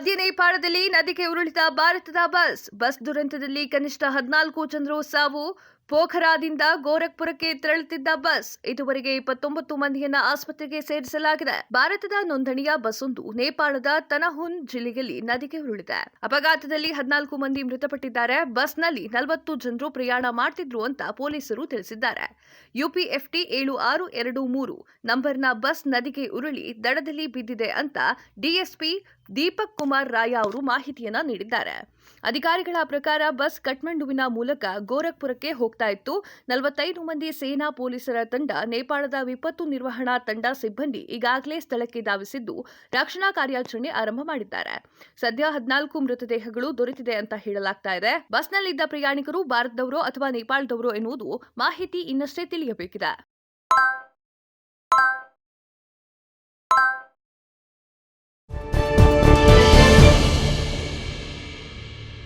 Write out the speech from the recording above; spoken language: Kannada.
ಮಧ್ಯ ನೇಪಾಳದಲ್ಲಿ ನದಿಗೆ ಉರುಳಿದ ಭಾರತದ ಬಸ್ ಬಸ್ ದುರಂತದಲ್ಲಿ ಕನಿಷ್ಠ ಹದಿನಾಲ್ಕು ಜನರು ಸಾವು. ಪೋಖರಾದಿಂದ ಗೋರಖ್ಪುರಕ್ಕೆ ತೆರಳುತ್ತಿದ್ದ ಬಸ್, ಇದುವರೆಗೆ ಇಪ್ಪತ್ತೊಂಬತ್ತು ಮಂದಿಯನ್ನ ಆಸ್ಪತ್ರೆಗೆ ಸೇರಿಸಲಾಗಿದೆ. ಭಾರತದ ನೋಂದಣಿಯ ಬಸ್ಸೊಂದು ನೇಪಾಳದ ತನಹುನ್ ಜಿಲ್ಲೆಯಲ್ಲಿ ನದಿಗೆ ಉರುಳಿದೆ. ಅಪಘಾತದಲ್ಲಿ ಹದಿನಾಲ್ಕು ಮಂದಿ ಮೃತಪಟ್ಟಿದ್ದಾರೆ. ಬಸ್ನಲ್ಲಿ ನಲವತ್ತು ಜನರು ಪ್ರಯಾಣ ಮಾಡ್ತಿದ್ರು ಅಂತ ಪೊಲೀಸರು ತಿಳಿಸಿದ್ದಾರೆ. ಯುಪಿಎಫ್ಟಿ ಏಳು ಆರು ಎರಡು ಮೂರು ನಂಬರ್ನ ಬಸ್ ನದಿಗೆ ಉರುಳಿ ದಡದಲ್ಲಿ ಬಿದ್ದಿದೆ ಅಂತ ಡಿಎಸ್ಪಿ ದೀಪಕ್ ಕುಮಾರ್ ರಾಯ ಅವರು ಮಾಹಿತಿಯನ್ನ ನೀಡಿದ್ದಾರೆ. ಅಧಿಕಾರಿಗಳ ಪ್ರಕಾರ ಬಸ್ ಕಠ್ಮಂಡುವಿನ ಮೂಲಕ ಗೋರಖ್ಪುರಕ್ಕೆ ಹೋಗ್ತಾ ಇತ್ತು. ನಲವತ್ತೈದು ಮಂದಿ ಸೇನಾ ಪೊಲೀಸರ ತಂಡ, ನೇಪಾಳದ ವಿಪತ್ತು ನಿರ್ವಹಣಾ ತಂಡ ಸಿಬ್ಬಂದಿ ಈಗಾಗಲೇ ಸ್ಥಳಕ್ಕೆ ಧಾವಿಸಿದ್ದು ರಕ್ಷಣಾ ಕಾರ್ಯಾಚರಣೆ ಆರಂಭ ಮಾಡಿದ್ದಾರೆ. ಸದ್ಯ ಹದಿನಾಲ್ಕು ಮೃತದೇಹಗಳು ದೊರೆತಿದೆ ಅಂತ ಹೇಳಲಾಗ್ತಾ ಇದೆ. ಬಸ್ನಲ್ಲಿದ್ದ ಪ್ರಯಾಣಿಕರು ಭಾರತದವರೋ ಅಥವಾ ನೇಪಾಳದವರೋ ಎನ್ನುವುದು ಮಾಹಿತಿ ಇನ್ನಷ್ಟೇ ತಿಳಿಯಬೇಕಿದೆ.